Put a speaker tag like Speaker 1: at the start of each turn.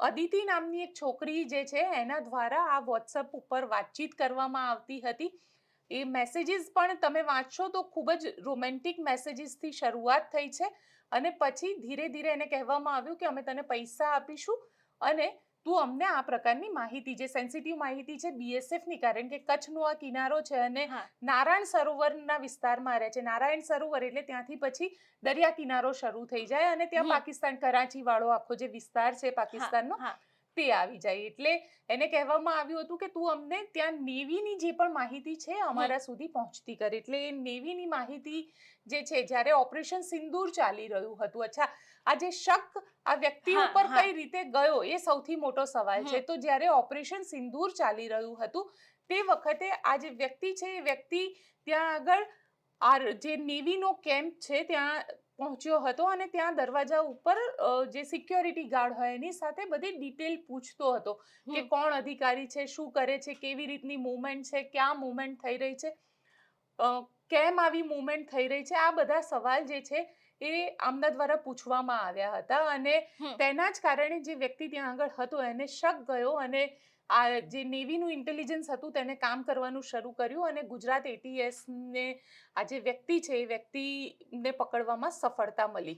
Speaker 1: અદિતિ નામની એક છોકરી જે છે, એના દ્વારા આ વોટ્સઅપ ઉપર વાતચીત કરવામાં આવતી હતી. એ મેસેજીસ પણ તમે વાંચશો તો ખૂબ જ રોમેન્ટિક મેસેજીસથી શરૂઆત થઈ છે. અને પછી ધીરે ધીરે એને કહેવામાં આવ્યું કે અમે તને પૈસા આપીશું અને તું અમને આ પ્રકારની માહિતી જે સેન્સિટિવ માહિતી છે બીએસએફની કારણ કે કચ્છનો આ કિનારો છે અને. નારાયણ સરોવરના વિસ્તારમાં રહે છે. નારાયણ સરોવર એટલે ત્યાંથી પછી દરિયા કિનારો શરૂ થઈ જાય અને ત્યાં પાકિસ્તાન કરાચી વાળો આખો જે વિસ્તાર છે પાકિસ્તાનનો
Speaker 2: હા
Speaker 1: તે આવી જાય. એટલે એને કહેવામાં આવ્યું હતું કે તું અમને ત્યાં નેવીની જે પણ માહિતી છે અમારા સુધી પહોંચતી કર. એટલે એ નેવીની માહિતી જે છે જ્યારે ઓપરેશન સિંદૂર ચાલી રહ્યું હતું અચ્છા આ જે શક આ વ્યક્તિ ઉપર કઈ રીતે ગયો એ સૌથી મોટો સવાલ છે. તો જ્યારે ઓપરેશન સિંદૂર ચાલી રહ્યું હતું તે વખતે આ જે વ્યક્તિ છે એ વ્યક્તિ ત્યાં આગળ આ જે નેવીનો કેમ્પ છે ત્યાં પહોંચ્યો હતો અને ત્યાં દરવાજા ઉપર જે સિક્યોરિટી ગાર્ડ હોય એની સાથે બધી ડિટેલ પૂછતો હતો કે કોણ અધિકારી છે શું કરે છે કેવી રીતની મૂવમેન્ટ છે ક્યાં મૂવમેન્ટ થઈ રહી છે કેમ આવી મૂવમેન્ટ થઈ રહી છે આ બધા સવાલ જે છે એ આમના દ્વારા પૂછવામાં આવ્યા હતા અને તેના જ કારણે જે વ્યક્તિ ત્યાં આગળ હતો એને શક ગયો અને આ જે નેવીનું ઇન્ટેલિજન્સ હતું તેને કામ કરવાનું શરૂ કર્યું અને ગુજરાત એટીએસને આ જે વ્યક્તિ છે એ વ્યક્તિને પકડવામાં સફળતા મળી.